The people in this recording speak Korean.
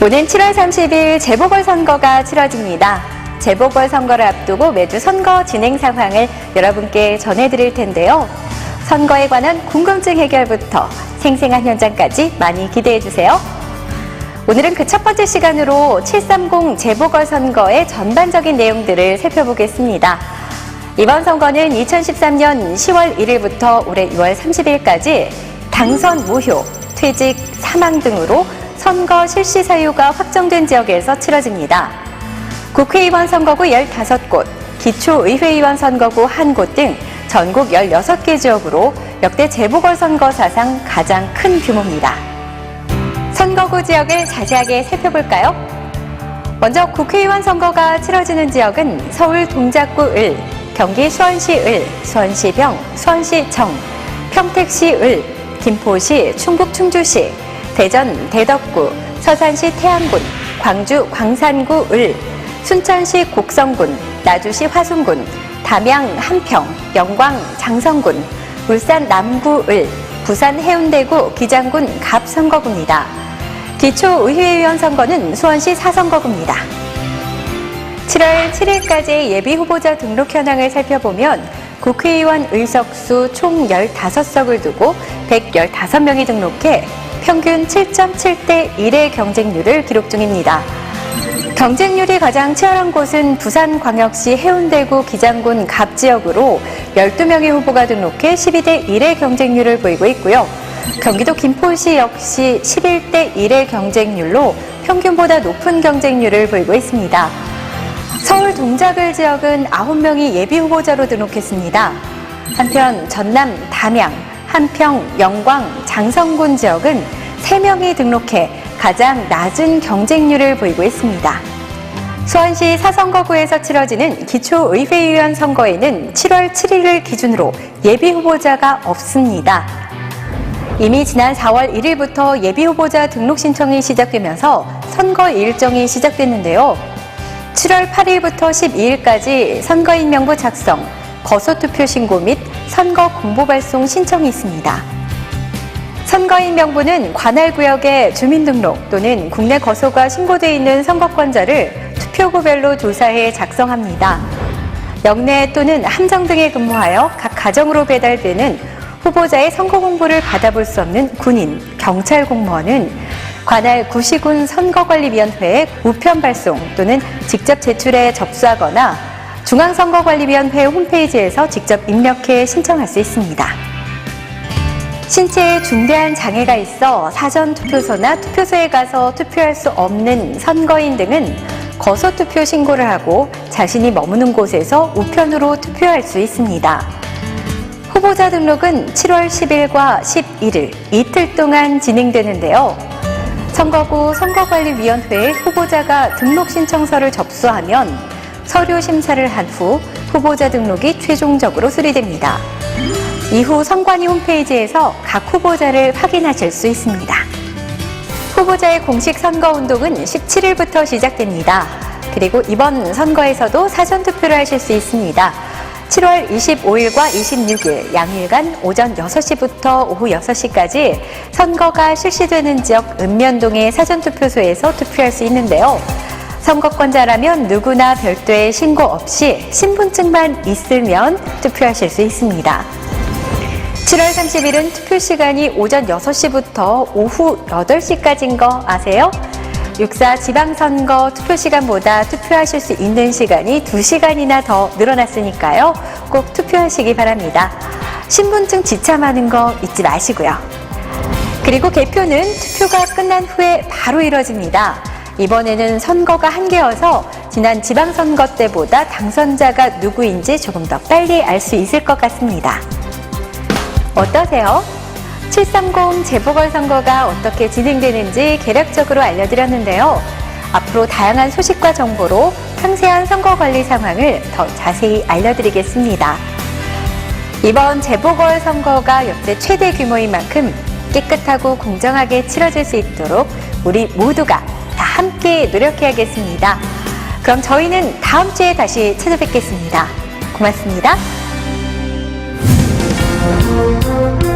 오는 7월 30일 재보궐선거가 치러집니다. 재보궐선거를 앞두고 매주 선거 진행 상황을 여러분께 전해드릴 텐데요. 선거에 관한 궁금증 해결부터 생생한 현장까지 많이 기대해 주세요. 오늘은 그 첫 번째 시간으로 730 재보궐선거의 전반적인 내용들을 살펴보겠습니다. 이번 선거는 2013년 10월 1일부터 올해 6월 30일까지 당선 무효, 퇴직, 사망 등으로 선거 실시 사유가 확정된 지역에서 치러집니다. 국회의원 선거구 15곳, 기초의회의원 선거구 1곳 등 전국 16개 지역으로 역대 재보궐선거 사상 가장 큰 규모입니다. 선거구 지역을 자세하게 살펴볼까요? 먼저 국회의원 선거가 치러지는 지역은 서울 동작구 을, 경기 수원시 을, 수원시병, 수원시청, 평택시 을, 김포시, 충북 충주시, 대전 대덕구, 서산시 태안군, 광주 광산구 을, 순천시 곡성군, 나주시 화순군, 담양 한평, 영광 장성군, 울산 남구 을, 부산 해운대구 기장군 갑 선거구입니다. 기초의회의원 선거는 수원시 사선거구입니다. 7월 7일까지 예비 후보자 등록 현황을 살펴보면 국회의원 의석수 총 15석을 두고 115명이 등록해 평균 7.7대 1의 경쟁률을 기록 중입니다. 경쟁률이 가장 치열한 곳은 부산광역시 해운대구 기장군 갑 지역으로 12명의 후보가 등록해 12대 1의 경쟁률을 보이고 있고요. 경기도 김포시 역시 11대 1의 경쟁률로 평균보다 높은 경쟁률을 보이고 있습니다. 서울 동작을 지역은 9명이 예비 후보자로 등록했습니다. 한편 전남 담양, 한평, 영광, 장성군 지역은 3명이 등록해 가장 낮은 경쟁률을 보이고 있습니다. 수원시 사선거구에서 치러지는 기초의회의원 선거에는 7월 7일을 기준으로 예비 후보자가 없습니다. 이미 지난 4월 1일부터 예비 후보자 등록 신청이 시작되면서 선거 일정이 시작됐는데요. 7월 8일부터 12일까지 선거인 명부 작성, 거소투표 신고 및 선거 공보 발송 신청이 있습니다. 선거인 명부는 관할 구역의 주민등록 또는 국내 거소가 신고돼 있는 선거권자를 투표구별로 조사해 작성합니다. 영내 또는 함정 등에 근무하여 각 가정으로 배달되는 후보자의 선거 공보를 받아볼 수 없는 군인, 경찰 공무원은 관할 구시군 선거관리위원회에 우편 발송 또는 직접 제출해 접수하거나 중앙선거관리위원회 홈페이지에서 직접 입력해 신청할 수 있습니다. 신체에 중대한 장애가 있어 사전 투표소나 투표소에 가서 투표할 수 없는 선거인 등은 거소 투표 신고를 하고 자신이 머무는 곳에서 우편으로 투표할 수 있습니다. 후보자 등록은 7월 10일과 11일 이틀 동안 진행되는데요. 선거구 선거관리위원회에 후보자가 등록 신청서를 접수하면 서류 심사를 한 후 후보자 등록이 최종적으로 수리됩니다. 이후 선관위 홈페이지에서 각 후보자를 확인하실 수 있습니다. 후보자의 공식 선거 운동은 17일부터 시작됩니다. 그리고 이번 선거에서도 사전 투표를 하실 수 있습니다. 7월 25일과 26일 양일간 오전 6시부터 오후 6시까지 선거가 실시되는 지역 읍면동의 사전투표소에서 투표할 수 있는데요. 선거권자라면 누구나 별도의 신고 없이 신분증만 있으면 투표하실 수 있습니다. 7월 30일은 투표 시간이 오전 6시부터 오후 8시까지인 거 아세요? 육사 지방선거 투표 시간보다 투표하실 수 있는 시간이 2시간이나 더 늘어났으니까요. 꼭 투표하시기 바랍니다. 신분증 지참하는 거 잊지 마시고요. 그리고 개표는 투표가 끝난 후에 바로 이뤄집니다. 이번에는 선거가 한 개여서 지난 지방선거 때보다 당선자가 누구인지 조금 더 빨리 알 수 있을 것 같습니다. 어떠세요? 730 재보궐선거가 어떻게 진행되는지 개략적으로 알려드렸는데요. 앞으로 다양한 소식과 정보로 상세한 선거 관리 상황을 더 자세히 알려드리겠습니다. 이번 재보궐선거가 역대 최대 규모인 만큼 깨끗하고 공정하게 치러질 수 있도록 우리 모두가 다 함께 노력해야겠습니다. 그럼 저희는 다음 주에 다시 찾아뵙겠습니다. 고맙습니다. Música